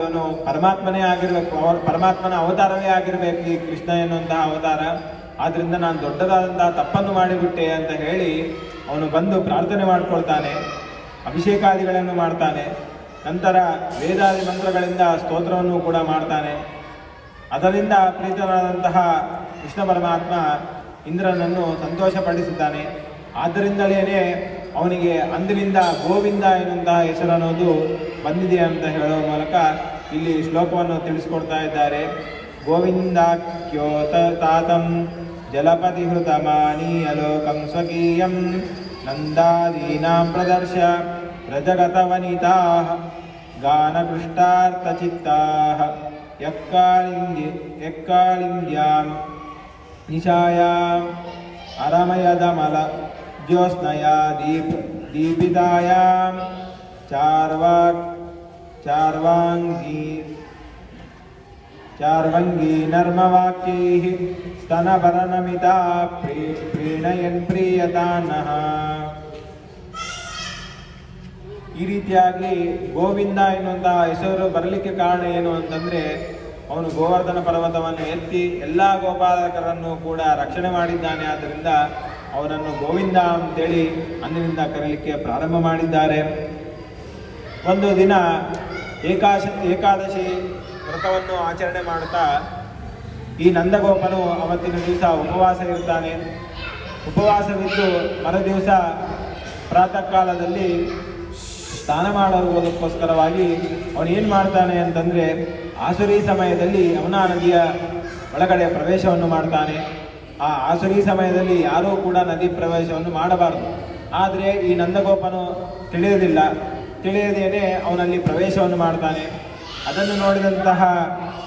ಅವನು ಪರಮಾತ್ಮನೇ ಆಗಿರ್ಬೇಕು. ಪರಮಾತ್ಮನ ಅವತಾರವೇ ಆಗಿರ್ಬೇಕು ಈ ಕೃಷ್ಣ ಎನ್ನುವಂತಹ ಅವತಾರ. ಆದ್ರಿಂದ ನಾನು ದೊಡ್ಡದಾದಂತಹ ತಪ್ಪನ್ನು ಮಾಡಿಬಿಟ್ಟೆ ಅಂತ ಹೇಳಿ ಅವನು ಬಂದು ಪ್ರಾರ್ಥನೆ ಮಾಡ್ಕೊಳ್ತಾನೆ, ಅಭಿಷೇಕಾದಿಗಳನ್ನು ಮಾಡ್ತಾನೆ, ನಂತರ ವೇದಾದಿ ಮಂತ್ರಗಳಿಂದ ಸ್ತೋತ್ರವನ್ನು ಕೂಡ ಮಾಡ್ತಾನೆ. ಅದರಿಂದ ಪ್ರೀತನಾದಂತಹ ಕೃಷ್ಣ ಪರಮಾತ್ಮ ಇಂದ್ರನನ್ನು ಸಂತೋಷಪಡಿಸಿದ್ದಾನೆ ಆದ್ದರಿಂದಲೇ ಅವನಿಗೆ ಅಂದಿನಿಂದ ಗೋವಿಂದ ಎನ್ನುವಂತಹ ಹೆಸರು ಅನ್ನೋದು ಬಂದಿದೆ ಅಂತ ಹೇಳುವ ಮೂಲಕ ಇಲ್ಲಿ ಶ್ಲೋಕವನ್ನು ತಿಳಿಸ್ಕೊಡ್ತಾ ಇದ್ದಾರೆ. ಗೋವಿಂದ ಕ್ಯೋತ ತಾತಂ ಜಲಪತಿ ಲೋಕಂ ಸ್ವಕೀಯಂ ನಂದಾದೀನಾಂ ಪ್ರದರ್ಶ ರಜಗತವನಿತಾ ಗಾನಪೃಷ್ಟಾರ್ಥಚಿತ್ತಾಃ ಯಕ್ಕಾಳಿಂದಿ ಯಕ್ಕಾಳಿಂದ್ಯಾಂ ನಿಶಾಯಾಂ ಅರಮಯದಮಲ ಜ್ಯೋತ್ಸ್ನಯಾ दीप दीपितायां ಚಾರ್ವಾಕ್ ಚಾರ್ವಾಂಗೀ ಚಾರ್ವಂಗೀ नर्मवाक्यैः ಸ್ತನಭರನಮಿತಾ ಪ್ರೀ ಪ್ರೀಣಯನ್ प्रीयतानः ಈ ರೀತಿಯಾಗಿ ಗೋವಿಂದ ಎನ್ನುವಂತಹ ಹೆಸರು ಬರಲಿಕ್ಕೆ ಕಾರಣ ಏನು ಅಂತಂದರೆ, ಅವನು ಗೋವರ್ಧನ ಪರ್ವತವನ್ನು ಎತ್ತಿ ಎಲ್ಲ ಗೋಪಾಲಕರನ್ನು ಕೂಡ ರಕ್ಷಣೆ ಮಾಡಿದ್ದಾನೆ. ಆದ್ದರಿಂದ ಅವನನ್ನು ಗೋವಿಂದ ಅಂತೇಳಿ ಅಂದಿನಿಂದ ಕರೀಲಿಕ್ಕೆ ಪ್ರಾರಂಭ ಮಾಡಿದ್ದಾರೆ. ಒಂದು ದಿನ ಏಕಾಶ, ಏಕಾದಶಿ ವ್ರತವನ್ನು ಆಚರಣೆ ಮಾಡುತ್ತಾ ಈ ನಂದಗೋಪನು ಅವತ್ತಿನ ದಿವಸ ಉಪವಾಸ ಇರ್ತಾನೆ ಉಪವಾಸವಿದ್ದು ಮರ ದಿವಸ ಪ್ರಾತಃ ಕಾಲದಲ್ಲಿ ಸ್ನಾನ ಮಾಡುವುದಕ್ಕೋಸ್ಕರವಾಗಿ ಅವನು ಏನು ಮಾಡ್ತಾನೆ ಅಂತಂದರೆ ಆಸುರಿ ಸಮಯದಲ್ಲಿ ಯಮುನಾ ನದಿಯ ಒಳಗಡೆ ಪ್ರವೇಶವನ್ನು ಮಾಡ್ತಾನೆ. ಆ ಆಸುರಿ ಸಮಯದಲ್ಲಿ ಯಾರೂ ಕೂಡ ನದಿ ಪ್ರವೇಶವನ್ನು ಮಾಡಬಾರದು. ಆದರೆ ಈ ನಂದಗೋಪನು ತಿಳಿಯೋದಿಲ್ಲ ತಿಳಿಯದೇನೆ ಅವನಲ್ಲಿ ಪ್ರವೇಶವನ್ನು ಮಾಡ್ತಾನೆ. ಅದನ್ನು ನೋಡಿದಂತಹ,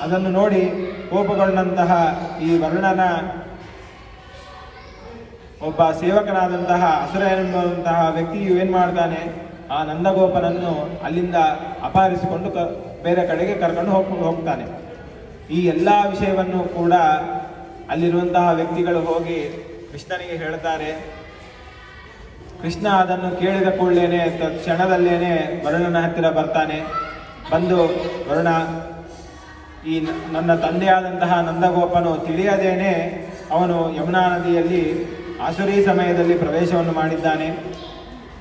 ಅದನ್ನು ನೋಡಿ ಕೋಪಗೊಂಡಂತಹ ಈ ವರ್ಣನ ಒಬ್ಬ ಸೇವಕನಾದಂತಹ ಅಸುರ ಎನ್ನುವಂತಹ ವ್ಯಕ್ತಿಯು ಏನು ಮಾಡ್ತಾನೆ? ಆ ನಂದಗೋಪನನ್ನು ಅಲ್ಲಿಂದ ಅಪಹರಿಸಿಕೊಂಡು ಕ, ಬೇರೆ ಕಡೆಗೆ ಕರ್ಕೊಂಡು ಹೋಗ್ ಹೋಗ್ತಾನೆ. ಈ ಎಲ್ಲ ವಿಷಯವನ್ನು ಕೂಡ ಅಲ್ಲಿರುವಂತಹ ವ್ಯಕ್ತಿಗಳು ಹೋಗಿ ಕೃಷ್ಣನಿಗೆ ಹೇಳ್ತಾರೆ, ಕೃಷ್ಣ, ಅದನ್ನು ಕೇಳಿದ ಕೂಡಲೇನೆ ಕ್ಷಣದಲ್ಲೇನೆ ವರುಣನ ಹತ್ತಿರ ಬರ್ತಾನೆ. ಬಂದು, ವರುಣ, ಈ ನನ್ನ ತಂದೆಯಾದಂತಹ ನಂದಗೋಪನು ತಿಳಿಯದೇನೆ, ಅವನು ಯಮುನಾ ನದಿಯಲ್ಲಿ ಆಸುರಿ ಸಮಯದಲ್ಲಿ ಪ್ರವೇಶವನ್ನು ಮಾಡಿದ್ದಾನೆ.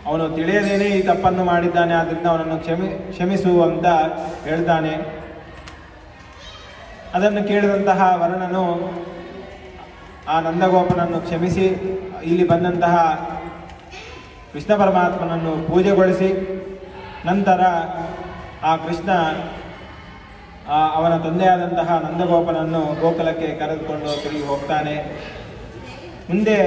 ಅವನು ತಿಳಿಯದೇನೆ ಈ ತಪ್ಪನ್ನು ಮಾಡಿದ್ದಾನೆ ಆದ್ದರಿಂದ ಅವನನ್ನು ಕ್ಷಮಿ, ಕ್ಷಮಿಸು ಅಂತ ಹೇಳ್ತಾನೆ. ಅದನ್ನು ಕೇಳಿದಂತಹ ವರುಣನು ಆ ನಂದಗೋಪನನ್ನು ಕ್ಷಮಿಸಿ, ಇಲ್ಲಿ ಬಂದಂತಹ ಕೃಷ್ಣ ಪರಮಾತ್ಮನನ್ನು ಪೂಜೆಗೊಳಿಸಿ, ನಂತರ ಆ ಕೃಷ್ಣ ಅವನ ತಂದೆಯಾದಂತಹ ನಂದಗೋಪನನ್ನು ಗೋಕುಲಕ್ಕೆ ಕರೆದುಕೊಂಡು ತಿರುಗಿ ಹೋಗ್ತಾನೆ. ಮುಂದೆ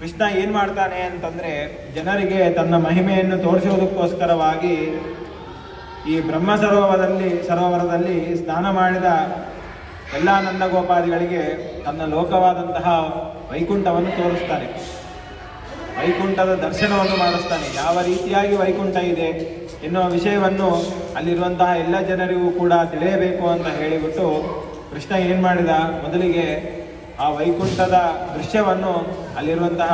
ಕೃಷ್ಣ ಏನು ಮಾಡ್ತಾನೆ ಅಂತಂದರೆ, ಜನರಿಗೆ ತನ್ನ ಮಹಿಮೆಯನ್ನು ತೋರಿಸುವುದಕ್ಕೋಸ್ಕರವಾಗಿ ಈ ಬ್ರಹ್ಮ ಸರೋವರದಲ್ಲಿ ಸರೋವರದಲ್ಲಿ ಸ್ನಾನ ಮಾಡಿದ ಎಲ್ಲ ನಂದಗೋಪಾದಿಗಳಿಗೆ ತನ್ನ ಲೋಕವಾದಂತಹ ವೈಕುಂಠವನ್ನು ತೋರಿಸ್ತಾನೆ ವೈಕುಂಠದ ದರ್ಶನವನ್ನು ಮಾಡಿಸ್ತಾನೆ. ಯಾವ ರೀತಿಯಾಗಿ ವೈಕುಂಠ ಇದೆ ಎನ್ನುವ ವಿಷಯವನ್ನು ಅಲ್ಲಿರುವಂತಹ ಎಲ್ಲ ಜನರಿಗೂ ಕೂಡ ತಿಳಿಯಬೇಕು ಅಂತ ಹೇಳಿಬಿಟ್ಟು ಕೃಷ್ಣ ಏನು ಮಾಡಿದ? ಮೊದಲಿಗೆ ಆ ವೈಕುಂಠದ ದೃಶ್ಯವನ್ನು ಅಲ್ಲಿರುವಂತಹ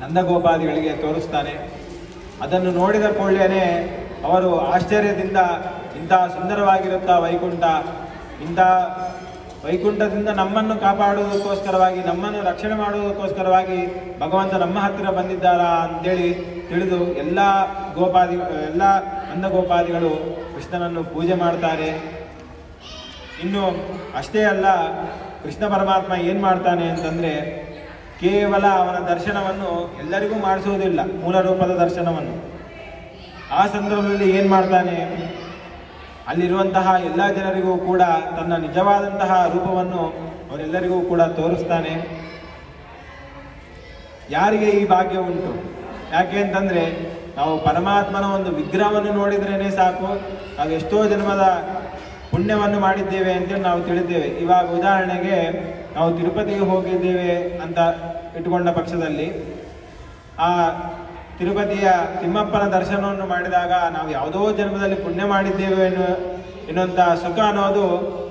ನಂದಗೋಪಾದಿಗಳಿಗೆ ತೋರಿಸ್ತಾನೆ. ಅದನ್ನು ನೋಡಿದ ಕೂಡಲೇ ಅವರು ಆಶ್ಚರ್ಯದಿಂದ ಇಂತಹ ಸುಂದರವಾಗಿರುತ್ತಾ ವೈಕುಂಠ. ಇಂಥ ವೈಕುಂಠದಿಂದ ನಮ್ಮನ್ನು ಕಾಪಾಡುವುದಕ್ಕೋಸ್ಕರವಾಗಿ, ನಮ್ಮನ್ನು ರಕ್ಷಣೆ ಮಾಡುವುದಕ್ಕೋಸ್ಕರವಾಗಿ ಭಗವಂತ ನಮ್ಮ ಹತ್ತಿರ ಬಂದಿದ್ದಾರಾ ಅಂತೇಳಿ ತಿಳಿದು ಎಲ್ಲ ಗೋಪಾದಿ, ಎಲ್ಲ ನಂದಗೋಪಾದಿಗಳು ಕೃಷ್ಣನನ್ನು ಪೂಜೆ ಮಾಡ್ತಾರೆ. ಇನ್ನು ಅಷ್ಟೇ ಅಲ್ಲ, ಕೃಷ್ಣ ಪರಮಾತ್ಮ ಏನು ಮಾಡ್ತಾನೆ ಅಂತಂದರೆ ಕೇವಲ ಅವನ ದರ್ಶನವನ್ನು ಎಲ್ಲರಿಗೂ ಮಾಡಿಸುವುದಿಲ್ಲ, ಮೂಲ ರೂಪದ ದರ್ಶನವನ್ನು. ಆ ಸಂದರ್ಭದಲ್ಲಿ ಏನು ಮಾಡ್ತಾನೆ? ಅಲ್ಲಿರುವಂತಹ ಎಲ್ಲ ಜನರಿಗೂ ಕೂಡ ತನ್ನ ನಿಜವಾದಂತಹ ರೂಪವನ್ನು ಅವರೆಲ್ಲರಿಗೂ ಕೂಡ ತೋರಿಸ್ತಾನೆ. ಯಾರಿಗೆ ಈ ಭಾಗ್ಯ ಉಂಟು? ಯಾಕೆ ಅಂತಂದ್ರೆ ನಾವು ಪರಮಾತ್ಮನ ಒಂದು ವಿಗ್ರಹವನ್ನು ನೋಡಿದ್ರೇನೆ ಸಾಕು. ನಾವು ಎಷ್ಟೋ ಜನ್ಮದ ಪುಣ್ಯವನ್ನು ಮಾಡಿದ್ದೇವೆ ಅಂತೇಳಿ ನಾವು ತಿಳಿದ್ದೇವೆ. ಇವಾಗ ಉದಾಹರಣೆಗೆ ನಾವು ತಿರುಪತಿಗೆ ಹೋಗಿದ್ದೇವೆ ಅಂತ ಇಟ್ಟುಕೊಂಡ ಪಕ್ಷದಲ್ಲಿ ಆ ತಿರುಪತಿಯ ತಿಮ್ಮಪ್ಪನ ದರ್ಶನವನ್ನು ಮಾಡಿದಾಗ ನಾವು ಯಾವುದೋ ಜನ್ಮದಲ್ಲಿ ಪುಣ್ಯ ಮಾಡಿದ್ದೇವೆ ಎನ್ನುವ, ಎನ್ನುವಂಥ ಸುಖ ಅನ್ನೋದು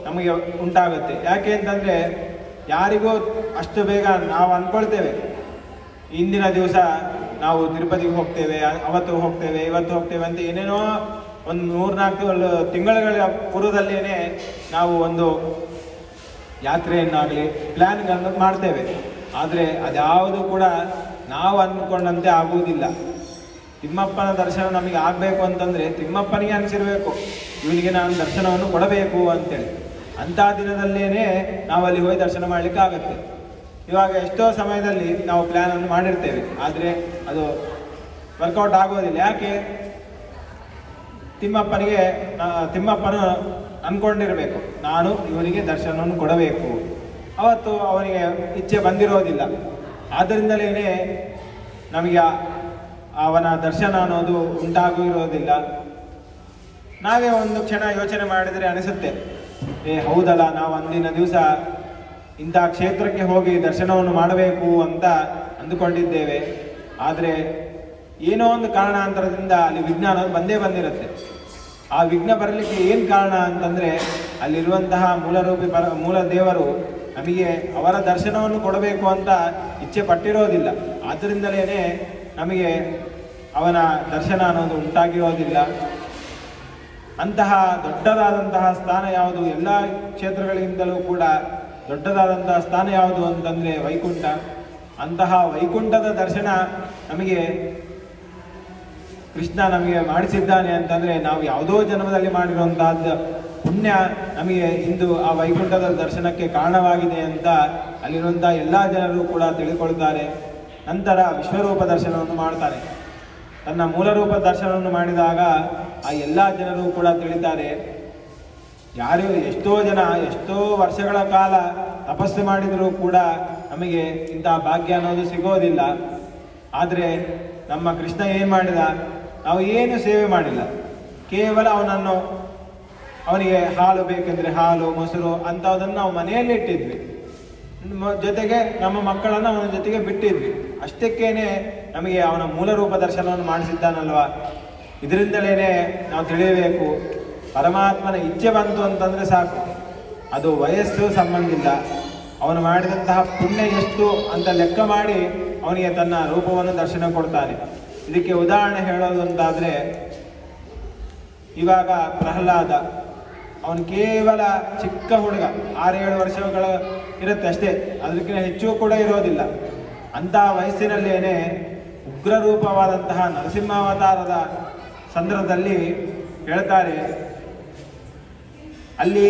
ನಮಗೆ ಉಂಟಾಗುತ್ತೆ. ಯಾಕೆ ಅಂತಂದರೆ ಯಾರಿಗೂ ಅಷ್ಟು ಬೇಗ ನಾವು ಅಂದ್ಕೊಳ್ತೇವೆ. ಇಂದಿನ ದಿವಸ ನಾವು ತಿರುಪತಿಗೆ ಹೋಗ್ತೇವೆ, ಅವತ್ತು ಹೋಗ್ತೇವೆ, ಇವತ್ತು ಹೋಗ್ತೇವೆ ಅಂತ ಏನೇನೋ ಒಂದು ಮೂರ್ನಾಲ್ಕು ತಿಂಗಳುಗಳ ಪೂರ್ವದಲ್ಲೇನೆ ನಾವು ಒಂದು ಯಾತ್ರೆಯನ್ನಾಗಲಿ ಪ್ಲ್ಯಾನ್ಗಳನ್ನು ಮಾಡ್ತೇವೆ. ಆದರೆ ಅದ್ಯಾವುದು ಕೂಡ ನಾವು ಅಂದ್ಕೊಂಡಂತೆ ಆಗುವುದಿಲ್ಲ. ತಿಮ್ಮಪ್ಪನ ದರ್ಶನ ನಮಗೆ ಆಗಬೇಕು ಅಂತಂದರೆ ತಿಮ್ಮಪ್ಪನಿಗೆ ಅನಿಸಿರಬೇಕು, ಇವನಿಗೆ ನಾನು ದರ್ಶನವನ್ನು ಕೊಡಬೇಕು ಅಂತೇಳಿ. ಅಂಥ ದಿನದಲ್ಲೇ ನಾವು ಅಲ್ಲಿ ಹೋಗಿ ದರ್ಶನ ಮಾಡಲಿಕ್ಕೆ ಆಗುತ್ತೆ. ಇವಾಗ ಎಷ್ಟೋ ಸಮಯದಲ್ಲಿ ನಾವು ಪ್ಲ್ಯಾನನ್ನು ಮಾಡಿರ್ತೇವೆ. ಆದರೆ ಅದು ವರ್ಕೌಟ್ ಆಗೋದಿಲ್ಲ. ಯಾಕೆ? ತಿಮ್ಮಪ್ಪನಿಗೆ, ತಿಮ್ಮಪ್ಪನ ಅಂದ್ಕೊಂಡಿರಬೇಕು ನಾನು ಇವನಿಗೆ ದರ್ಶನವನ್ನು ಕೊಡಬೇಕು ಅವತ್ತು ಅವನಿಗೆ ಇಚ್ಛೆ ಬಂದಿರೋದಿಲ್ಲ. ಆದ್ದರಿಂದಲೇ ನಮಗೆ ಅವನ ದರ್ಶನ ಅನ್ನೋದು ಉಂಟಾಗಿರೋದಿಲ್ಲ ನಾವೇ ಒಂದು ಕ್ಷಣ ಯೋಚನೆ ಮಾಡಿದರೆ ಅನಿಸುತ್ತೆ. ಏ, ಹೌದಲ್ಲ, ನಾವು ಅಂದಿನ ದಿವಸ ಇಂಥ ಕ್ಷೇತ್ರಕ್ಕೆ ಹೋಗಿ ದರ್ಶನವನ್ನು ಮಾಡಬೇಕು ಅಂತ ಅಂದುಕೊಂಡಿದ್ದೇವೆ. ಆದರೆ ಏನೋ ಒಂದು ಕಾರಣಾಂತರದಿಂದ ಅಲ್ಲಿ ವಿಘ್ನ ಅನ್ನೋದು ಬಂದೇ ಬಂದಿರುತ್ತೆ. ಆ ವಿಘ್ನ ಬರಲಿಕ್ಕೆ ಏನು ಕಾರಣ ಅಂತಂದರೆ ಅಲ್ಲಿರುವಂತಹ ಮೂಲರೂಪಿ ಪರ ಮೂಲ ದೇವರು ನಮಗೆ ಅವರ ದರ್ಶನವನ್ನು ಕೊಡಬೇಕು ಅಂತ ಇಚ್ಛೆ ಪಟ್ಟಿರೋದಿಲ್ಲ. ಆದ್ದರಿಂದಲೇ ನಮಗೆ ಅವನ ದರ್ಶನ ಅನ್ನೋದು ಉಂಟಾಗಿರೋದಿಲ್ಲ. ಅಂತಹ ದೊಡ್ಡದಾದಂತಹ ಸ್ಥಾನ ಯಾವುದು? ಎಲ್ಲ ಕ್ಷೇತ್ರಗಳಿಂದಲೂ ಕೂಡ ದೊಡ್ಡದಾದಂತಹ ಸ್ಥಾನ ಯಾವುದು ಅಂತಂದರೆ ವೈಕುಂಠ. ಅಂತಹ ವೈಕುಂಠದ ದರ್ಶನ ನಮಗೆ ಕೃಷ್ಣ ನಮಗೆ ಮಾಡಿಸಿದ್ದಾನೆ ಅಂತಂದರೆ ನಾವು ಯಾವುದೋ ಜನ್ಮದಲ್ಲಿ ಮಾಡಿರುವಂತಹದ್ದು ಪುಣ್ಯ ನಮಗೆ ಇಂದು ಆ ವೈಕುಂಠದ ದರ್ಶನಕ್ಕೆ ಕಾರಣವಾಗಿದೆ ಅಂತ ಅಲ್ಲಿರುವಂಥ ಎಲ್ಲ ಜನರು ಕೂಡ ತಿಳಿದುಕೊಳ್ತಾರೆ ನಂತರ ವಿಶ್ವರೂಪ ದರ್ಶನವನ್ನು ಮಾಡ್ತಾರೆ. ತನ್ನ ಮೂಲರೂಪ ದರ್ಶನವನ್ನು ಮಾಡಿದಾಗ ಆ ಎಲ್ಲ ಜನರು ಕೂಡ ತಿಳಿತಾರೆ. ಯಾರು ಎಷ್ಟೋ ಜನ ಎಷ್ಟೋ ವರ್ಷಗಳ ಕಾಲ ತಪಸ್ಸು ಮಾಡಿದರೂ ಕೂಡ ನಮಗೆ ಇಂಥ ಭಾಗ್ಯ ಅನ್ನೋದು ಸಿಗೋದಿಲ್ಲ. ಆದರೆ ನಮ್ಮ ಕೃಷ್ಣ ಏನು ಮಾಡಿದ? ನಾವು ಏನು ಸೇವೆ ಮಾಡಿಲ್ಲ. ಕೇವಲ ಅವನನ್ನು ಅವನಿಗೆ ಹಾಲು ಬೇಕೆಂದರೆ ಹಾಲು, ಮೊಸರು ಅಂಥದ್ದನ್ನು ನಾವು ಮನೆಯಲ್ಲಿ ಇಟ್ಟಿದ್ವಿ. ಜೊತೆಗೆ ನಮ್ಮ ಮಕ್ಕಳನ್ನು ಅವನ ಜೊತೆಗೆ ಬಿಟ್ಟಿದ್ವಿ. ಅಷ್ಟಕ್ಕೇನೆ ನಮಗೆ ಅವನ ಮೂಲ ರೂಪ ದರ್ಶನವನ್ನು ಮಾಡಿಸಿದ್ದಾನಲ್ವಾ? ಇದರಿಂದಲೇ ನಾವು ತಿಳಿಯಬೇಕು, ಪರಮಾತ್ಮನ ಇಚ್ಛೆ ಬಂತು ಅಂತಂದರೆ ಸಾಕು. ಅದು ವಯಸ್ಸು ಸಂಬಂಧ ಇಲ್ಲ. ಅವನು ಮಾಡಿದಂತಹ ಪುಣ್ಯ ಎಷ್ಟು ಅಂತ ಲೆಕ್ಕ ಮಾಡಿ ಅವನಿಗೆ ತನ್ನ ರೂಪವನ್ನು ದರ್ಶನ ಕೊಡ್ತಾನೆ. ಇದಕ್ಕೆ ಉದಾಹರಣೆ ಹೇಳೋದು ಅಂತಾದರೆ, ಇವಾಗ ಪ್ರಹ್ಲಾದ. ಅವನು ಕೇವಲ ಚಿಕ್ಕ ಹುಡುಗ. ಆರೇಳು ವರ್ಷಗಳ ಇರುತ್ತೆ ಅಷ್ಟೇ. ಅದಕ್ಕಿಂತ ಹೆಚ್ಚು ಕೂಡ ಇರೋದಿಲ್ಲ. ಅಂತಹ ವಯಸ್ಸಿನಲ್ಲೇನೆ ಉಗ್ರ ರೂಪವಾದಂತಹ ನರಸಿಂಹಾವತಾರದ ಸಂದರ್ಭದಲ್ಲಿ ಹೇಳ್ತಾರೆ, ಅಲ್ಲಿ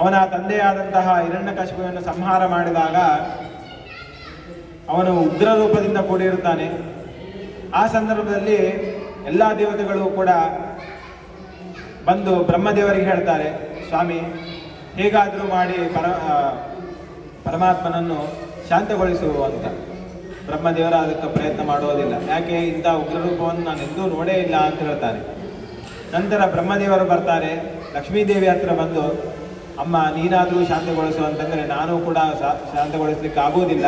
ಅವನ ತಂದೆಯಾದಂತಹ ಹಿರಣ್ಯಕಶಿಪುವನ್ನು ಸಂಹಾರ ಮಾಡಿದಾಗ ಅವನು ಉಗ್ರ ರೂಪದಿಂದ ಕೂಡಿರುತ್ತಾನೆ. ಆ ಸಂದರ್ಭದಲ್ಲಿ ಎಲ್ಲ ದೇವತೆಗಳು ಕೂಡ ಬಂದು ಬ್ರಹ್ಮದೇವರಿಗೆ ಹೇಳ್ತಾರೆ, ಸ್ವಾಮಿ, ಹೇಗಾದರೂ ಮಾಡಿ ಪರ ಪರಮಾತ್ಮನನ್ನು ಶಾಂತಗೊಳಿಸು ಅಂತ. ಬ್ರಹ್ಮದೇವರ ಅದಕ್ಕೆ ಪ್ರಯತ್ನ ಮಾಡೋದಿಲ್ಲ. ಯಾಕೆ? ಇಂಥ ಉಗ್ರರೂಪವನ್ನು ನಾನು ಎಂದೂ ನೋಡೇ ಇಲ್ಲ ಅಂತ ಹೇಳ್ತಾರೆ. ನಂತರ ಬ್ರಹ್ಮದೇವರು ಬರ್ತಾರೆ, ಲಕ್ಷ್ಮೀದೇವಿ ಹತ್ರ ಬಂದು, ಅಮ್ಮ, ನೀನಾದರೂ ಶಾಂತಗೊಳಿಸು ಅಂತಂದರೆ ನಾನು ಕೂಡ ಶಾಂತಗೊಳಿಸ್ಲಿಕ್ಕೆ ಆಗೋದಿಲ್ಲ.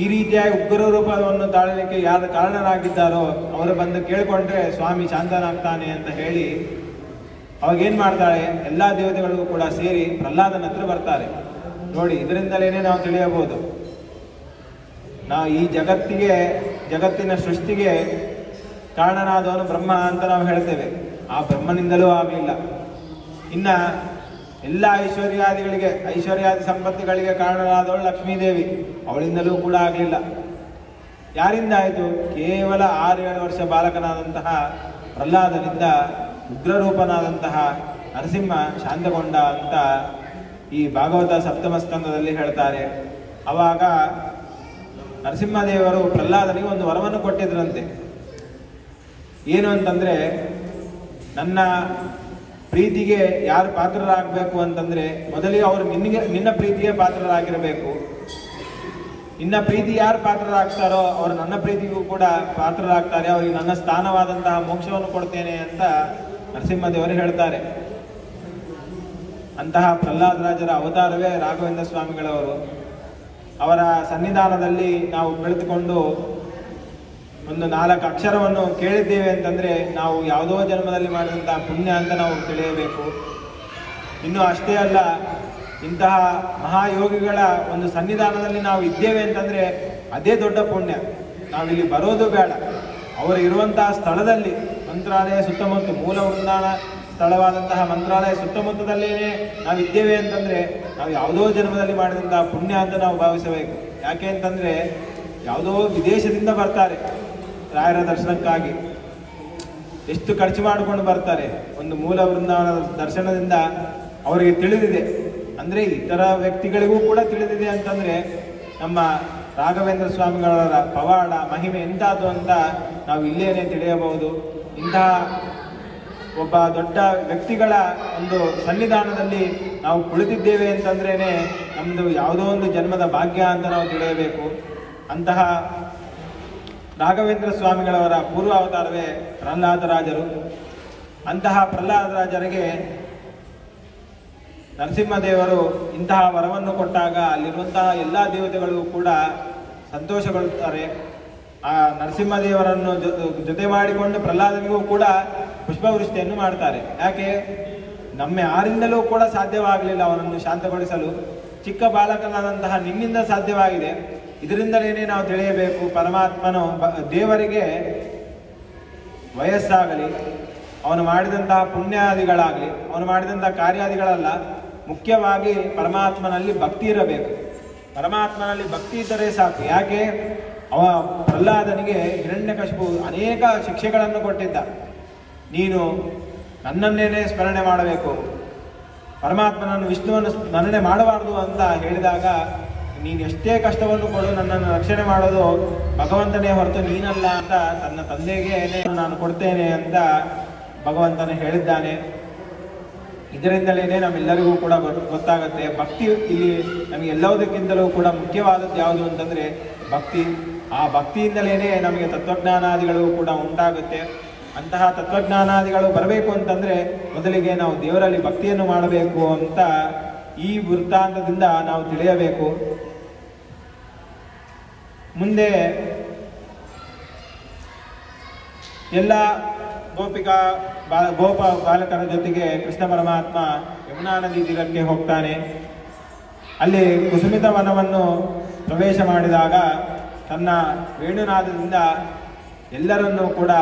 ಈ ರೀತಿಯಾಗಿ ಉಗ್ರ ರೂಪವನ್ನು ತಾಳಲಿಕ್ಕೆ ಯಾರು ಕಾರಣರಾಗಿದ್ದಾರೋ ಅವರು ಬಂದು ಕೇಳಿಕೊಂಡ್ರೆ ಸ್ವಾಮಿ ಶಾಂತನಾಗ್ತಾನೆ ಅಂತ ಹೇಳಿ ಅವಾಗೇನು ಮಾಡ್ತಾಳೆ? ಎಲ್ಲ ದೇವತೆಗಳಿಗೂ ಕೂಡ ಸೇರಿ ಪ್ರಹ್ಲಾದನ ಹತ್ರ ಬರ್ತಾರೆ. ನೋಡಿ ಇದರಿಂದಲೇ ನಾವು ತಿಳಿಯಬಹುದು. ನಾವು ಈ ಜಗತ್ತಿಗೆ, ಜಗತ್ತಿನ ಸೃಷ್ಟಿಗೆ ಕಾರಣನಾದವನು ಬ್ರಹ್ಮ ಅಂತ ನಾವು ಹೇಳ್ತೇವೆ. ಆ ಬ್ರಹ್ಮನಿಂದಲೂ ಆಗಲಿಲ್ಲ. ಇನ್ನ ಎಲ್ಲ ಐಶ್ವರ್ಯಾದಿಗಳಿಗೆ, ಐಶ್ವರ್ಯಾದಿ ಸಂಪತ್ತಿಗಳಿಗೆ ಕಾರಣರಾದವಳು ಲಕ್ಷ್ಮೀದೇವಿ. ಅವಳಿಂದಲೂ ಕೂಡ ಆಗಲಿಲ್ಲ. ಯಾರಿಂದ ಆಯಿತು ಕೇವಲ ಆರು ಏಳು ವರ್ಷ ಬಾಲಕನಾದಂತಹ ಪ್ರಹ್ಲಾದನಿಂದ ಉಗ್ರರೂಪನಾದಂತಹ ನರಸಿಂಹ ಶಾಂತಗೊಂಡ ಅಂತ ಈ ಭಾಗವತ ಸಪ್ತಮ ಸ್ಕಂದದಲ್ಲಿ ಹೇಳ್ತಾರೆ. ಅವಾಗ ನರಸಿಂಹದೇವರು ಪ್ರಹ್ಲಾದನಿಗೆ ಒಂದು ವರವನ್ನು ಕೊಟ್ಟಿದ್ರಂತೆ. ಏನು ಅಂತಂದರೆ, ನನ್ನ ಪ್ರೀತಿಗೆ ಯಾರು ಪಾತ್ರರಾಗಬೇಕು ಅಂತಂದ್ರೆ ಮೊದಲಿಗೆ ಅವರು ನಿನಗೆ, ನಿನ್ನ ಪ್ರೀತಿಗೆ ಪಾತ್ರರಾಗಿರಬೇಕು. ನಿನ್ನ ಪ್ರೀತಿ ಯಾರು ಪಾತ್ರರಾಗ್ತಾರೋ ಅವರು ನನ್ನ ಪ್ರೀತಿಗೂ ಕೂಡ ಪಾತ್ರರಾಗ್ತಾರೆ. ಅವರಿಗೆ ನನ್ನ ಸ್ಥಾನವಾದಂತಹ ಮೋಕ್ಷವನ್ನು ಕೊಡ್ತೇನೆ ಅಂತ ನರಸಿಂಹದೇವರು ಹೇಳ್ತಾರೆ. ಅಂತಹ ಪ್ರಹ್ಲಾದರಾಜರ ಅವತಾರವೇ ರಾಘವೇಂದ್ರ ಸ್ವಾಮಿಗಳವರು. ಅವರ ಸನ್ನಿಧಾನದಲ್ಲಿ ನಾವು ಕುಳಿತುಕೊಂಡು ಒಂದು ನಾಲ್ಕು ಅಕ್ಷರವನ್ನು ಕೇಳಿದ್ದೇವೆ ಅಂತಂದರೆ ನಾವು ಯಾವುದೋ ಜನ್ಮದಲ್ಲಿ ಮಾಡಿದಂಥ ಪುಣ್ಯ ಅಂತ ನಾವು ತಿಳಿಯಬೇಕು. ಇನ್ನು ಅಷ್ಟೇ ಅಲ್ಲ, ಇಂತಹ ಮಹಾಯೋಗಿಗಳ ಒಂದು ಸನ್ನಿಧಾನದಲ್ಲಿ ನಾವು ಇದ್ದೇವೆ ಅಂತಂದರೆ ಅದೇ ದೊಡ್ಡ ಪುಣ್ಯ. ನಾವಿಲ್ಲಿ ಬರೋದು ಬೇಡ. ಅವರು ಇರುವಂತಹ ಸ್ಥಳದಲ್ಲಿ, ಮಂತ್ರಾಲಯ ಸುತ್ತಮುತ್ತ, ಮೂಲ ಉಂದಾಣ ಸ್ಥಳವಾದಂತಹ ಮಂತ್ರಾಲಯ ಸುತ್ತಮುತ್ತದಲ್ಲೇ ನಾವು ಇದ್ದೇವೆ ಅಂತಂದರೆ ನಾವು ಯಾವುದೋ ಜನ್ಮದಲ್ಲಿ ಮಾಡಿದಂತಹ ಪುಣ್ಯ ಅಂತ ನಾವು ಭಾವಿಸಬೇಕು. ಯಾಕೆ ಅಂತಂದರೆ ಯಾವುದೋ ವಿದೇಶದಿಂದ ಬರ್ತಾರೆ. ರಾಯರ ದರ್ಶನಕ್ಕಾಗಿ ಎಷ್ಟು ಖರ್ಚು ಮಾಡಿಕೊಂಡು ಬರ್ತಾರೆ? ಒಂದು ಮೂಲ ವೃಂದಾವನದ ದರ್ಶನದಿಂದ ಅವರಿಗೆ ತಿಳಿದಿದೆ. ಅಂದರೆ ಇತರ ವ್ಯಕ್ತಿಗಳಿಗೂ ಕೂಡ ತಿಳಿದಿದೆ ಅಂತಂದರೆ ನಮ್ಮ ರಾಘವೇಂದ್ರ ಸ್ವಾಮಿಗಳವರ ಪವಾಡ, ಮಹಿಮೆ ಎಂಥದ್ದು ಅಂತ ನಾವು ಇಲ್ಲೇನೆ ತಿಳಿಯಬಹುದು. ಇಂತಹ ಒಬ್ಬ ದೊಡ್ಡ ವ್ಯಕ್ತಿಗಳ ಒಂದು ಸನ್ನಿಧಾನದಲ್ಲಿ ನಾವು ಕುಳಿತಿದ್ದೇವೆ ಅಂತಂದ್ರೇ ನಮ್ಮದು ಯಾವುದೋ ಒಂದು ಜನ್ಮದ ಭಾಗ್ಯ ಅಂತ ನಾವು ತಿಳಿಯಬೇಕು. ಅಂತಹ ರಾಘವೇಂದ್ರ ಸ್ವಾಮಿಗಳವರ ಪೂರ್ವ ಅವತಾರವೇ ಪ್ರಹ್ಲಾದರಾಜರು ಅಂತಹ ಪ್ರಹ್ಲಾದರಾಜರಿಗೆ ನರಸಿಂಹದೇವರು ಇಂತಹ ವರವನ್ನು ಕೊಟ್ಟಾಗ ಅಲ್ಲಿರುವಂತಹ ಎಲ್ಲ ದೇವತೆಗಳು ಕೂಡ ಸಂತೋಷಗೊಳ್ಳುತ್ತಾರೆ. ಆ ನರಸಿಂಹದೇವರನ್ನು ಜೊತೆ ಮಾಡಿಕೊಂಡು ಪ್ರಹ್ಲಾದನಿಗೂ ಕೂಡ ಪುಷ್ಪವೃಷ್ಟಿಯನ್ನು ಮಾಡ್ತಾರೆ. ಯಾಕೆ? ನಮ್ಮ ಯಾರಿಂದಲೂ ಕೂಡ ಸಾಧ್ಯವಾಗಲಿಲ್ಲ ಅವನನ್ನು ಶಾಂತಗೊಳಿಸಲು. ಚಿಕ್ಕ ಬಾಲಕನಾದಂತಹ ನಿನ್ನಿಂದ ಸಾಧ್ಯವಾಗಿದೆ. ಇದರಿಂದಲೇನೆ ನಾವು ತಿಳಿಯಬೇಕು, ಪರಮಾತ್ಮನು ದೇವರಿಗೆ ವಯಸ್ಸಾಗಲಿ, ಅವನು ಮಾಡಿದಂತಹ ಪುಣ್ಯಾದಿಗಳಾಗಲಿ, ಅವನು ಮಾಡಿದಂತಹ ಕಾರ್ಯಾದಿಗಳಲ್ಲ, ಮುಖ್ಯವಾಗಿ ಪರಮಾತ್ಮನಲ್ಲಿ ಭಕ್ತಿ ಇರಬೇಕು. ಪರಮಾತ್ಮನಲ್ಲಿ ಭಕ್ತಿ ಇದ್ದರೆ ಸಾಕು. ಯಾಕೆ? ಅವ ಪ್ರಹ್ಲಾದನಿಗೆ ಹಿರಣ್ಯಕಶಿಪು ಅನೇಕ ಶಿಕ್ಷೆಗಳನ್ನು ಕೊಟ್ಟಿದ್ದ. ನೀನು ನನ್ನನ್ನೇನೆ ಸ್ಮರಣೆ ಮಾಡಬೇಕು. ಪರಮಾತ್ಮನನ್ನು ವಿಷ್ಣುವನ್ನು ಸ್ಮರಣೆ ಮಾಡಬಾರದು ಅಂತ ಹೇಳಿದಾಗ ನೀನು ಎಷ್ಟೇ ಕಷ್ಟವನ್ನು ಕೊಡು, ನನ್ನನ್ನು ರಕ್ಷಣೆ ಮಾಡೋದು ಭಗವಂತನೇ ಹೊರತು ನೀನಲ್ಲ ಅಂತ ತನ್ನ ತಂದೆಗೆ ನಾನು ಕೊಡ್ತೇನೆ ಅಂತ ಭಗವಂತನ ಹೇಳಿದ್ದಾನೆ. ಇದರಿಂದಲೇ ನಮ್ಮೆಲ್ಲರಿಗೂ ಕೂಡ ಗೊತ್- ಗೊತ್ತಾಗುತ್ತೆ. ಭಕ್ತಿ ಇಲ್ಲಿ ನಮಗೆ ಎಲ್ಲದಕ್ಕಿಂತಲೂ ಕೂಡ ಮುಖ್ಯವಾದದ್ದು ಯಾವುದು ಅಂತಂದ್ರೆ ಭಕ್ತಿ. ಆ ಭಕ್ತಿಯಿಂದಲೇ ನಮಗೆ ತತ್ವಜ್ಞಾನಾದಿಗಳು ಕೂಡ ಉಂಟಾಗುತ್ತೆ. ಅಂತಹ ತತ್ವಜ್ಞಾನಾದಿಗಳು ಬರಬೇಕು ಅಂತಂದ್ರೆ ಮೊದಲಿಗೆ ನಾವು ದೇವರಲ್ಲಿ ಭಕ್ತಿಯನ್ನು ಮಾಡಬೇಕು ಅಂತ ಈ ವೃತ್ತಾಂತದಿಂದ ನಾವು ತಿಳಿಯಬೇಕು. ಮುಂದೆ ಎಲ್ಲ ಗೋಪಿಕಾ ಬಾ ಗೋಪ ಬಾಲಕರ ಜೊತೆಗೆ ಕೃಷ್ಣ ಪರಮಾತ್ಮ ಯಮುನಾ ನದಿ ತೀರಕ್ಕೆ ಹೋಗ್ತಾನೆ. ಅಲ್ಲಿ ಕುಸುಮಿತ ವನವನ್ನು ಪ್ರವೇಶ ಮಾಡಿದಾಗ ತನ್ನ ವೇಣುನಾದದಿಂದ ಎಲ್ಲರನ್ನೂ ಕೂಡ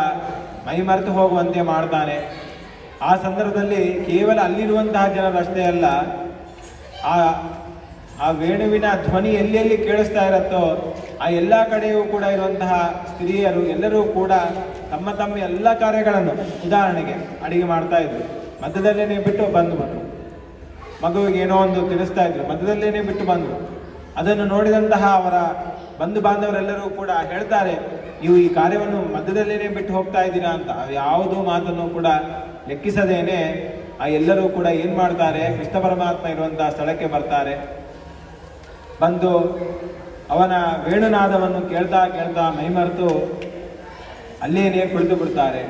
ಮೈಮರೆತು ಹೋಗುವಂತೆ ಮಾಡ್ತಾನೆ. ಆ ಸಂದರ್ಭದಲ್ಲಿ ಕೇವಲ ಅಲ್ಲಿರುವಂತಹ ಜನರಷ್ಟೇ ಅಲ್ಲ, ಆ ಆ ವೇಣುವಿನ ಧ್ವನಿ ಎಲ್ಲೆಲ್ಲಿ ಕೇಳಿಸ್ತಾ ಇರುತ್ತೋ ಆ ಎಲ್ಲ ಕಡೆಯೂ ಕೂಡ ಇರುವಂತಹ ಸ್ತ್ರೀಯರು ಎಲ್ಲರೂ ಕೂಡ ತಮ್ಮ ತಮ್ಮ ಎಲ್ಲ ಕಾರ್ಯಗಳನ್ನು ಉದಾಹರಣೆಗೆ ಅಡಿಗೆ ಮಾಡ್ತಾ ಇದ್ರು. ಮಧ್ಯದಲ್ಲೇನೆ ಬಿಟ್ಟು ಬಂದ್ಬಿಟ್ರು ಮಗುವಿಗೆ ಏನೋ ಒಂದು ತಿಳಿಸ್ತಾ ಇದ್ರು. ಮಧ್ಯದಲ್ಲೇನೆ ಬಿಟ್ಟು ಬಂದ್ರು ಅದನ್ನು ನೋಡಿದಂತಹ ಅವರ ಬಂಧು ಬಾಂಧವರೆಲ್ಲರೂ ಕೂಡ ಹೇಳ್ತಾರೆ, ನೀವು ಈ ಕಾರ್ಯವನ್ನು ಮಧ್ಯದಲ್ಲೇನೆ ಬಿಟ್ಟು ಹೋಗ್ತಾ ಇದ್ದೀರಾ ಅಂತ. ಯಾವುದೋ ಮಾತನ್ನು ಕೂಡ ಲೆಕ್ಕಿಸದೇನೆ ಆ ಎಲ್ಲರೂ ಕೂಡ ಏನ್ ಮಾಡ್ತಾರೆ ಕೃಷ್ಣ ಪರಮಾತ್ಮ ಇರುವಂತಹ ಸ್ಥಳಕ್ಕೆ ಬರ್ತಾರೆ. ಬಂದು ಅವನ ವೇಣುನಾದವನ್ನು ಕೇಳ್ತಾ ಕೇಳ್ತಾ ಮೈಮರೆತು ಅಲ್ಲೇನೇ ಕುಳಿತು ಬಿಡ್ತಾರೆ.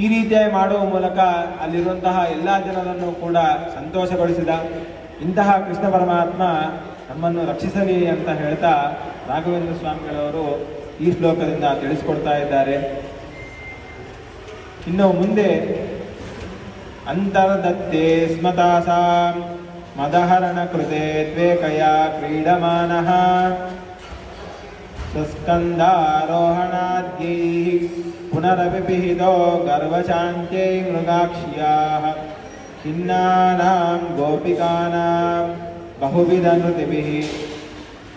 ಈ ರೀತಿಯಾಗಿ ಮಾಡುವ ಮೂಲಕ ಅಲ್ಲಿರುವಂತಹ ಎಲ್ಲ ಜನರನ್ನು ಕೂಡ ಸಂತೋಷಗೊಳಿಸಿದ. ಇಂತಹ ಕೃಷ್ಣ ಪರಮಾತ್ಮ ನಮ್ಮನ್ನು ರಕ್ಷಿಸಲಿ ಅಂತ ಹೇಳ್ತಾ ರಾಘವೇಂದ್ರ ಸ್ವಾಮಿಗಳವರು ಈ ಶ್ಲೋಕದಿಂದ ತಿಳಿಸ್ಕೊಡ್ತಾ ಇದ್ದಾರೆ. ಇನ್ನು ಮುಂದೆ ಅಂತರ್ದತ್ತೆ ಸ್ಮತಾಸಾಂ मदहरणकृते द्वेकया क्रीडमानः। सुस्कन्धारोहणाद्यैः पुनरपिपिहितो गर्वशान्त्यै मृगाक्ष्याः। खिन्नानां गोपिकानां बहुविधनृतिभिः।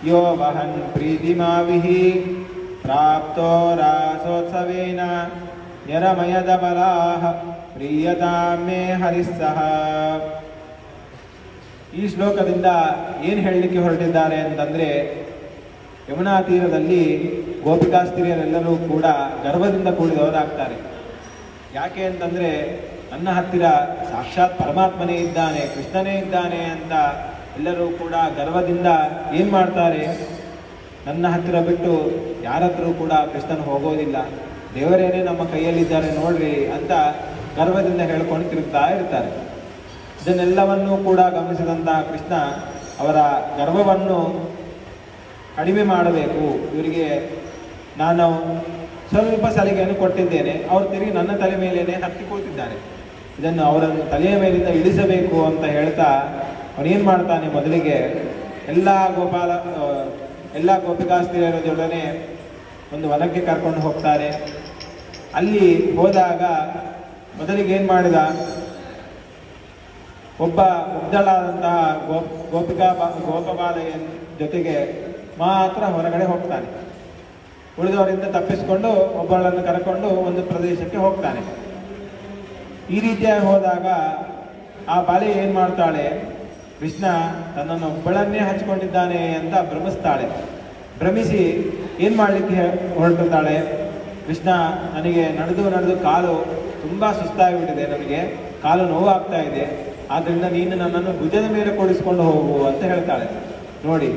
यो वहन् प्रीतिमाविः। प्राप्तो रासोत्सवेन निरमयदबलाः। प्रीयतां मे हरिः सः। ಈ ಶ್ಲೋಕದಿಂದ ಏನು ಹೇಳಲಿಕ್ಕೆ ಹೊರಟಿದ್ದಾರೆ ಅಂತಂದ್ರೆ, ಯಮುನಾ ತೀರದಲ್ಲಿ ಗೋಪಿಕಾಸ್ತ್ರೀಯರೆಲ್ಲರೂ ಕೂಡ ಗರ್ವದಿಂದ ಕೂಡಿದವರಾಗ್ತಾರೆ. ಯಾಕೆ ಅಂತಂದ್ರೆ, ನನ್ನ ಹತ್ತಿರ ಸಾಕ್ಷಾತ್ ಪರಮಾತ್ಮನೇ ಇದ್ದಾನೆ, ಕೃಷ್ಣನೇ ಇದ್ದಾನೆ ಅಂತ ಎಲ್ಲರೂ ಕೂಡ ಗರ್ವದಿಂದ ಏನು ಮಾಡ್ತಾರೆ? ನನ್ನ ಹತ್ತಿರ ಬಿಟ್ಟು ಯಾರತ್ರೂ ಕೂಡ ಕೃಷ್ಣನ ಹೋಗೋದಿಲ್ಲ. ದೇವರೇನೇ ನಮ್ಮ ಕೈಯಲ್ಲಿದ್ದಾರೆ ನೋಡ್ರಿ ಅಂತ ಗರ್ವದಿಂದ ಹೇಳ್ಕೊಂಡು ತಿರುಗ್ತಾ ಇರ್ತಾರೆ. ಇದನ್ನೆಲ್ಲವನ್ನೂ ಕೂಡ ಗಮನಿಸಿದಂತಹ ಕೃಷ್ಣ ಅವರ ಗರ್ವವನ್ನು ಕಡಿಮೆ ಮಾಡಬೇಕು. ಇವರಿಗೆ ನಾನು ಸ್ವಲ್ಪ ಸಲಿಗೆಯನ್ನು ಕೊಟ್ಟಿದ್ದೇನೆ. ಅವರು ತಿರುಗಿ ನನ್ನ ತಲೆ ಮೇಲೇನೆ ಹತ್ತಿ ಕೂತಿದ್ದಾರೆ. ಇದನ್ನು ಅವರನ್ನು ತಲೆಯ ಮೇಲಿಂದ ಇಳಿಸಬೇಕು ಅಂತ ಹೇಳ್ತಾ ಅವನೇನು ಮಾಡ್ತಾನೆ ಮೊದಲಿಗೆ? ಎಲ್ಲ ಗೋಪಾಲ ಎಲ್ಲ ಗೋಪಿಕಾಸ್ತ್ರೀಯರ ಜೊಡನೆ ಒಂದು ವನಕ್ಕೆ ಕರ್ಕೊಂಡು ಹೋಗ್ತಾರೆ. ಅಲ್ಲಿ ಹೋದಾಗ ಮೊದಲಿಗೆ ಏನು ಮಾಡಿದ? ಒಬ್ಬ ಮುಗ್ಧಳಾದಂತಹ ಗೋ ಗೋಪಿಕಾ ಗೋಪಬಾಲೆಯ ಜೊತೆಗೆ ಮಾತ್ರ ಹೊರಗಡೆ ಹೋಗ್ತಾನೆ. ಉಳಿದವರಿಂದ ತಪ್ಪಿಸಿಕೊಂಡು ಒಬ್ಬಳನ್ನು ಕರ್ಕೊಂಡು ಒಂದು ಪ್ರದೇಶಕ್ಕೆ ಹೋಗ್ತಾನೆ. ಈ ರೀತಿಯಾಗಿ ಹೋದಾಗ ಆ ಬಾಲಿ ಏನು ಮಾಡ್ತಾಳೆ? ಕೃಷ್ಣ ತನ್ನನ್ನು ಒಬ್ಬಳನ್ನೇ ಹಚ್ಕೊಂಡಿದ್ದಾನೆ ಅಂತ ಭ್ರಮಿಸ್ತಾಳೆ. ಭ್ರಮಿಸಿ ಏನು ಮಾಡಲಿಕ್ಕೆ ಹೊರಟಿರ್ತಾಳೆ? ಕೃಷ್ಣ ನನಗೆ ನಡೆದು ನಡೆದು ಕಾಲು ತುಂಬ ಸುಸ್ತಾಗಿಬಿಟ್ಟಿದೆ. ನನಗೆ ಕಾಲು ನೋವಾಗ್ತಾ ಇದೆ. ಆದ್ದರಿಂದ ನೀನು ನನ್ನನ್ನು ಭುಜದ ಮೇಲೆ ಕೊಡಿಸ್ಕೊಂಡು ಹೋಗು ಅಂತ ಹೇಳ್ತಾಳೆ. ನೋಡಿ,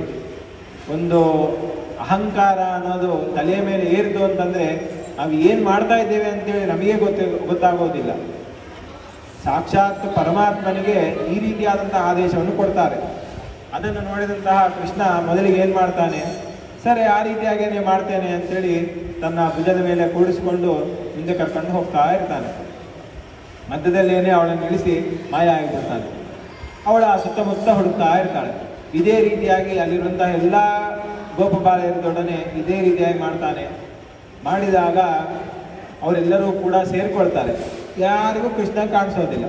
ಒಂದು ಅಹಂಕಾರ ಅನ್ನೋದು ತಲೆಯ ಮೇಲೆ ಏರಿತು ಅಂತಂದ್ರೆ ನಾವು ಏನು ಮಾಡ್ತಾ ಇದ್ದೇವೆ ಅಂತೇಳಿ ನಮಗೆ ಗೊತ್ತ, ಗೊತ್ತಾಗೋದಿಲ್ಲ. ಸಾಕ್ಷಾತ್ ಪರಮಾತ್ಮನಿಗೆ ಈ ರೀತಿಯಾದಂಥ ಆದೇಶವನ್ನು ಕೊಡ್ತಾರೆ. ಅದನ್ನು ನೋಡಿದಂತಹ ಕೃಷ್ಣ ಮೊದಲಿಗೆ ಏನು ಮಾಡ್ತಾನೆ, ಸರಿ, ಆ ರೀತಿಯಾಗೇನೆ ಮಾಡ್ತೇನೆ ಅಂತೇಳಿ ತನ್ನ ಭುಜದ ಮೇಲೆ ಕೂಡಿಸಿಕೊಂಡು ಮುಂದೆ ಕರ್ಕೊಂಡು ಹೋಗ್ತಾ ಇರ್ತಾನೆ. ಮಧ್ಯದಲ್ಲೇನೆ ಅವಳನ್ನು ಇಳಿಸಿ ಮಾಯ ಆಗಿಬಿಡ್ತಾನೆ. ಅವಳ ಸುತ್ತಮುತ್ತ ಹುಡುಕ್ತಾ ಇರ್ತಾಳೆ. ಇದೇ ರೀತಿಯಾಗಿ ಅಲ್ಲಿರುವಂತಹ ಎಲ್ಲ ಗೋಪಬಾಲೆಯರದೊಡನೆ ಇದೇ ರೀತಿಯಾಗಿ ಮಾಡ್ತಾನೆ. ಮಾಡಿದಾಗ ಅವರೆಲ್ಲರೂ ಕೂಡ ಸೇರಿಕೊಳ್ತಾರೆ. ಯಾರಿಗೂ ಕೃಷ್ಣ ಕಾಣಿಸೋದಿಲ್ಲ.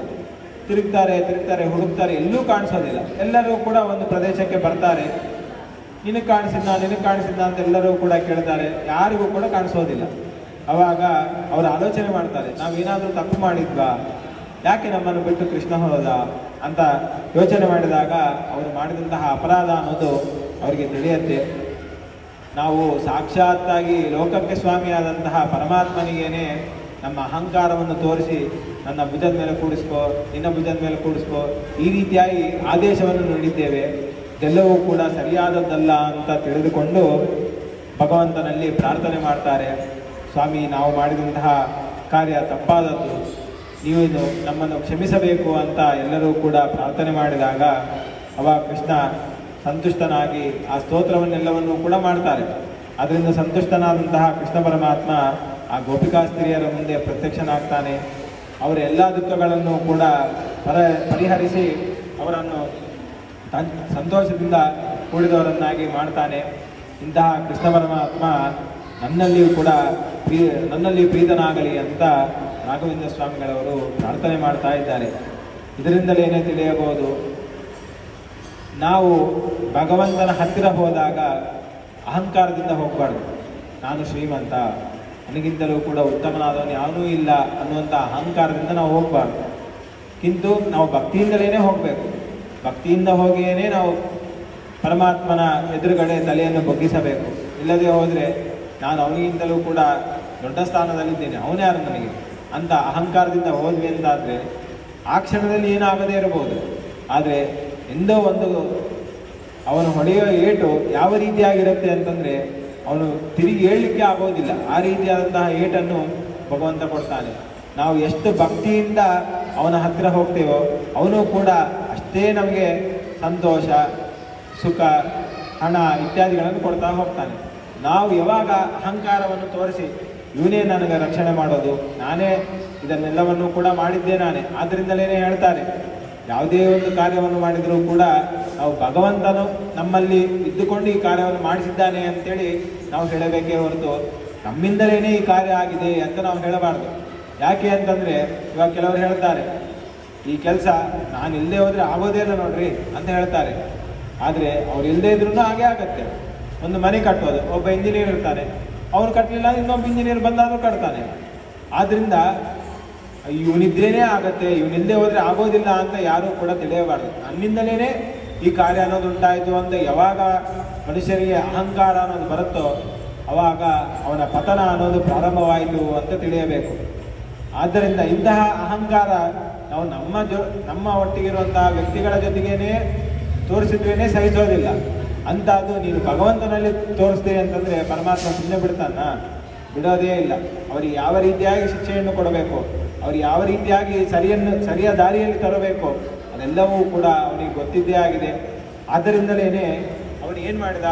ತಿರುಗ್ತಾರೆ ತಿರುಗ್ತಾರೆ, ಹುಡುಕ್ತಾರೆ, ಎಲ್ಲೂ ಕಾಣಿಸೋದಿಲ್ಲ. ಎಲ್ಲರೂ ಕೂಡ ಒಂದು ಪ್ರದೇಶಕ್ಕೆ ಬರ್ತಾರೆ. ನಿನಗೆ ಕಾಣಿಸಿದ್ದ ನಿನಗೆ ಕಾಣಿಸಿದ್ದ ಅಂತ ಎಲ್ಲರೂ ಕೂಡ ಕೇಳ್ತಾರೆ. ಯಾರಿಗೂ ಕೂಡ ಕಾಣಿಸೋದಿಲ್ಲ. ಅವಾಗ ಅವರು ಆಲೋಚನೆ ಮಾಡ್ತಾರೆ, ನಾವೇನಾದರೂ ತಪ್ಪು ಮಾಡಿದ್ವಾ? ಯಾಕೆ ನಮ್ಮನ್ನು ಬಿಟ್ಟು ಕೃಷ್ಣ ಹೋದ? ಅಂತ ಯೋಚನೆ ಮಾಡಿದಾಗ ಅವರು ಮಾಡಿದಂತಹ ಅಪರಾಧ ಅನ್ನೋದು ಅವರಿಗೆ ತಿಳಿಯುತ್ತೆ. ನಾವು ಸಾಕ್ಷಾತ್ತಾಗಿ ಲೋಕಕ್ಕೆ ಸ್ವಾಮಿಯಾದಂತಹ ಪರಮಾತ್ಮನಿಗೇನೆ ನಮ್ಮ ಅಹಂಕಾರವನ್ನು ತೋರಿಸಿ ನನ್ನ ಭುಜದ ಮೇಲೆ ಕೂಡಿಸ್ಕೋ, ನಿನ್ನ ಭುಜದ ಮೇಲೆ ಕೂಡಿಸ್ಕೋ, ಈ ರೀತಿಯಾಗಿ ಆದೇಶವನ್ನು ನೀಡಿದ್ದೇವೆ. ಇದೆಲ್ಲವೂ ಕೂಡ ಸರಿಯಾದದ್ದಲ್ಲ ಅಂತ ತಿಳಿದುಕೊಂಡು ಭಗವಂತನಲ್ಲಿ ಪ್ರಾರ್ಥನೆ ಮಾಡ್ತಾರೆ. ಸ್ವಾಮಿ, ನಾವು ಮಾಡಿದಂತಹ ಕಾರ್ಯ ತಪ್ಪಾದದ್ದು. ನೀವು ಇದು ನಮ್ಮನ್ನು ಕ್ಷಮಿಸಬೇಕು ಅಂತ ಎಲ್ಲರೂ ಕೂಡ ಪ್ರಾರ್ಥನೆ ಮಾಡಿದಾಗ ಅವ ಕೃಷ್ಣ ಸಂತುಷ್ಟನಾಗಿ ಆ ಸ್ತೋತ್ರವನ್ನೆಲ್ಲವನ್ನು ಕೂಡ ಮಾಡ್ತಾರೆ. ಅದರಿಂದ ಸಂತುಷ್ಟನಾದಂತಹ ಕೃಷ್ಣ ಪರಮಾತ್ಮ ಆ ಗೋಪಿಕಾ ಸ್ತ್ರೀಯರ ಮುಂದೆ ಪ್ರತ್ಯಕ್ಷನಾಗ್ತಾನೆ. ಅವರ ಎಲ್ಲ ದುಃಖಗಳನ್ನು ಕೂಡ ಪರ, ಪರಿಹರಿಸಿ ಅವರನ್ನು ಸಂತೋಷದಿಂದ ಕೂಡಿದವರನ್ನಾಗಿ ಮಾಡ್ತಾನೆ. ಇಂತಹ ಕೃಷ್ಣ ಪರಮಾತ್ಮ ನನ್ನಲ್ಲಿಯೂ ಕೂಡ ಪ್ರೀ ನನ್ನಲ್ಲಿ ಪ್ರೀತನಾಗಲಿ ಅಂತ ರಾಘವೇಂದ್ರ ಸ್ವಾಮಿಗಳವರು ಪ್ರಾರ್ಥನೆ ಮಾಡ್ತಾ ಇದ್ದಾರೆ. ಇದರಿಂದಲೇನೇ ತಿಳಿಯಬಹುದು, ನಾವು ಭಗವಂತನ ಹತ್ತಿರ ಹೋದಾಗ ಅಹಂಕಾರದಿಂದ ಹೋಗಬಾರ್ದು. ನಾನು ಶ್ರೀಮಂತ, ನನಗಿಂತಲೂ ಕೂಡ ಉತ್ತಮನಾದವನು ಯಾವನೂ ಇಲ್ಲ ಅನ್ನುವಂಥ ಅಹಂಕಾರದಿಂದ ನಾವು ಹೋಗಬಾರ್ದು. ಕಿಂತು ನಾವು ಭಕ್ತಿಯಿಂದಲೇ ಹೋಗಬೇಕು. ಭಕ್ತಿಯಿಂದ ಹೋಗಿಯೇ ನಾವು ಪರಮಾತ್ಮನ ಎದುರುಗಡೆ ತಲೆಯನ್ನು ಬೊಗ್ಗಿಸಬೇಕು. ಇಲ್ಲದೆ ಹೋದರೆ ನಾನು ಅವನಿಗಿಂತಲೂ ಕೂಡ ದೊಡ್ಡ ಸ್ಥಾನದಲ್ಲಿದ್ದೇನೆ. ಅವನೇ ಯಾರು ನನಗೆ? ಅಂತ ಅಹಂಕಾರದಿಂದ ಹೋದ್ವಿ ಅಂತಾದರೆ ಆ ಕ್ಷಣದಲ್ಲಿ ಏನಾಗದೇ ಇರಬಹುದು. ಆದರೆ ಎಂದೋ ಒಂದು ಅವನು ಹೊಡೆಯೋ ಏಟು ಯಾವ ರೀತಿಯಾಗಿರುತ್ತೆ ಅಂತಂದರೆ ಅವನು ತಿರುಗಿ ಹೇಳಲಿಕ್ಕೆ ಆಗೋದಿಲ್ಲ. ಆ ರೀತಿಯಾದಂತಹ ಏಟನ್ನು ಭಗವಂತ ಕೊಡ್ತಾನೆ. ನಾವು ಎಷ್ಟು ಭಕ್ತಿಯಿಂದ ಅವನ ಹತ್ತಿರ ಹೋಗ್ತೇವೋ ಅವನು ಕೂಡ ಅಷ್ಟೇ ನಮಗೆ ಸಂತೋಷ, ಸುಖ, ಹಣ ಇತ್ಯಾದಿಗಳನ್ನು ಕೊಡ್ತಾ ಹೋಗ್ತಾನೆ. ನಾವು ಯಾವಾಗ ಅಹಂಕಾರವನ್ನು ತೋರಿಸಿ ಇವನೇ ನನಗೆ ರಕ್ಷಣೆ ಮಾಡೋದು, ನಾನೇ ಇದನ್ನೆಲ್ಲವನ್ನು ಕೂಡ ಮಾಡಿದ್ದೆ ನಾನೇ. ಆದ್ದರಿಂದಲೇ ಹೇಳ್ತಾರೆ, ಯಾವುದೇ ಒಂದು ಕಾರ್ಯವನ್ನು ಮಾಡಿದರೂ ಕೂಡ ನಾವು ಭಗವಂತನು ನಮ್ಮಲ್ಲಿ ಇದ್ದುಕೊಂಡು ಈ ಕಾರ್ಯವನ್ನು ಮಾಡಿಸಿದ್ದಾನೆ ಅಂತೇಳಿ ನಾವು ಹೇಳಬೇಕೇ ಹೊರತು ನಮ್ಮಿಂದಲೇ ಈ ಕಾರ್ಯ ಆಗಿದೆ ಅಂತ ನಾವು ಹೇಳಬಾರ್ದು. ಯಾಕೆ ಅಂತಂದರೆ ಇವಾಗ ಕೆಲವರು ಹೇಳ್ತಾರೆ, ಈ ಕೆಲಸ ನಾನು ಇಲ್ಲದೆ ಹೋದರೆ ಆಗೋದೇ ಇಲ್ಲ ನೋಡ್ರಿ ಅಂತ ಹೇಳ್ತಾರೆ. ಆದರೆ ಅವ್ರು ಇಲ್ಲದೇ ಇದ್ರೂ ಹಾಗೆ ಆಗತ್ತೆ. ಒಂದು ಮನೆ ಕಟ್ಟೋದು. ಒಬ್ಬ ಇಂಜಿನಿಯರ್ ಇರ್ತಾನೆ. ಅವನು ಕಟ್ಟಲಿಲ್ಲ ಇನ್ನೊಬ್ಬ ಇಂಜಿನಿಯರ್ ಬಂದಾದರೂ ಕಟ್ತಾನೆ. ಆದ್ದರಿಂದ ಇವನಿದ್ರೇ ಆಗತ್ತೆ, ಇವನಿಲ್ಲದೆ ಹೋದರೆ ಆಗೋದಿಲ್ಲ ಅಂತ ಯಾರೂ ಕೂಡ ತಿಳಿಯಬಾರ್ದು. ನನ್ನಿಂದಲೇ ಈ ಕಾರ್ಯ ಅನ್ನೋದು ಉಂಟಾಯಿತು ಅಂತ ಯಾವಾಗ ಮನುಷ್ಯರಿಗೆ ಅಹಂಕಾರ ಅನ್ನೋದು ಬರುತ್ತೋ, ಅವಾಗ ಅವನ ಪತನ ಅನ್ನೋದು ಪ್ರಾರಂಭವಾಯಿತು ಅಂತ ತಿಳಿಯಬೇಕು. ಆದ್ದರಿಂದ ಇಂತಹ ಅಹಂಕಾರ ನಾವು ನಮ್ಮ ಜೊ, ನಮ್ಮ ಒಟ್ಟಿಗಿರುವಂತಹ ವ್ಯಕ್ತಿಗಳ ಜೊತೆಗೇನೆ ತೋರಿಸಿದ್ರೇನೆ ಸಹಿಸೋದಿಲ್ಲ. ಅಂಥದ್ದು ನೀನು ಭಗವಂತನಲ್ಲಿ ತೋರಿಸ್ದೆ ಅಂತಂದ್ರೆ ಪರಮಾತ್ಮ ಸುಮ್ಮನೆ ಬಿಡ್ತಾನ? ಬಿಡೋದೇ ಇಲ್ಲ. ಅವ್ರಿಗೆ ಯಾವ ರೀತಿಯಾಗಿ ಶಿಕ್ಷೆಯನ್ನು ಕೊಡಬೇಕು? ಅವ್ರಿಗೆ ಯಾವ ರೀತಿಯಾಗಿ ಸರಿಯನ್ನು, ಸರಿಯ ದಾರಿಯಲ್ಲಿ ತರಬೇಕು? ಅದೆಲ್ಲವೂ ಕೂಡ ಅವನಿಗೆ ಗೊತ್ತಿದ್ದೇ ಆಗಿದೆ. ಆದ್ದರಿಂದಲೇ ಅವನು ಏನು ಮಾಡಿದ?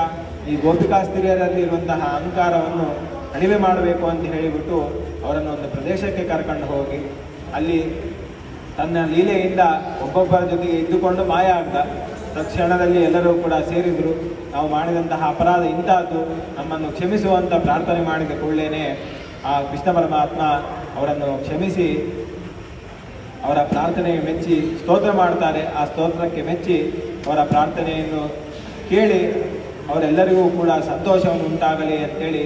ಈ ಗೋಪಿಕಾಸ್ತ್ರೀಯರಲ್ಲಿ ಇರುವಂತಹ ಅಹಂಕಾರವನ್ನು ಕಡಿಮೆ ಮಾಡಬೇಕು ಅಂತ ಹೇಳಿಬಿಟ್ಟು ಅವರನ್ನು ಒಂದು ಪ್ರದೇಶಕ್ಕೆ ಕರ್ಕೊಂಡು ಹೋಗಿ, ಅಲ್ಲಿ ತನ್ನ ಲೀಲೆಯಿಂದ ಒಬ್ಬೊಬ್ಬರ ಜೊತೆಗೆ ಇದ್ದುಕೊಂಡು ಮಾಯ ಆಗ್ದ. ತಕ್ಷಣದಲ್ಲಿ ಎಲ್ಲರೂ ಕೂಡ ಸೇರಿದರು. ನಾವು ಮಾಡಿದಂತಹ ಅಪರಾಧ ಇಂತಹದ್ದು ನಮ್ಮನ್ನು ಕ್ಷಮಿಸುವಂತ ಪ್ರಾರ್ಥನೆ ಮಾಡಿದ ಕೂಡಲೇ ಆ ಕೃಷ್ಣ ಪರಮಾತ್ಮ ಅವರನ್ನು ಕ್ಷಮಿಸಿ, ಅವರ ಪ್ರಾರ್ಥನೆ ಮೆಚ್ಚಿ ಸ್ತೋತ್ರ ಮಾಡ್ತಾರೆ. ಆ ಸ್ತೋತ್ರಕ್ಕೆ ಮೆಚ್ಚಿ ಅವರ ಪ್ರಾರ್ಥನೆಯನ್ನು ಕೇಳಿ ಅವರೆಲ್ಲರಿಗೂ ಕೂಡ ಸಂತೋಷವನ್ನು ಉಂಟಾಗಲಿ ಅಂತೇಳಿ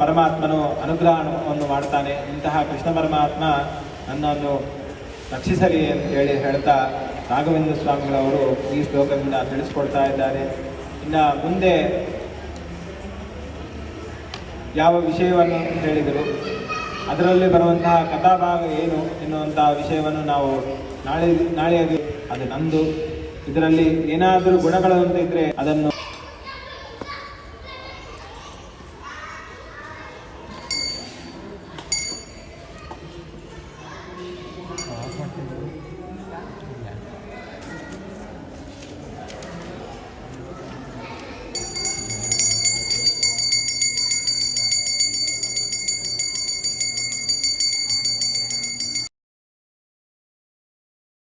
ಪರಮಾತ್ಮನು ಅನುಗ್ರಹವನ್ನು ಮಾಡ್ತಾನೆ. ಇಂತಹ ಕೃಷ್ಣ ಪರಮಾತ್ಮ ನನ್ನನ್ನು ರಕ್ಷಿಸಲಿ ಅಂತೇಳಿ ಹೇಳ್ತಾ ರಾಘವೇಂದ್ರ ಸ್ವಾಮಿಗಳವರು ಈ ಶ್ಲೋಕದಿಂದ ತಿಳಿಸ್ಕೊಡ್ತಾ ಇದ್ದಾರೆ. ಇನ್ನು ಮುಂದೆ ಯಾವ ವಿಷಯವನ್ನು ಹೇಳಿದರು, ಅದರಲ್ಲಿ ಬರುವಂತಹ ಕಥಾಭಾಗ ಏನು ಎನ್ನುವಂತಹ ವಿಷಯವನ್ನು ನಾವು ನಾಳೆ ನಾಳೆಯಾಗಿ ಅದು ನಂದು. ಇದರಲ್ಲಿ ಏನಾದರೂ ಗುಣಗಳು ಅಂತ ಇದ್ರೆ ಅದನ್ನು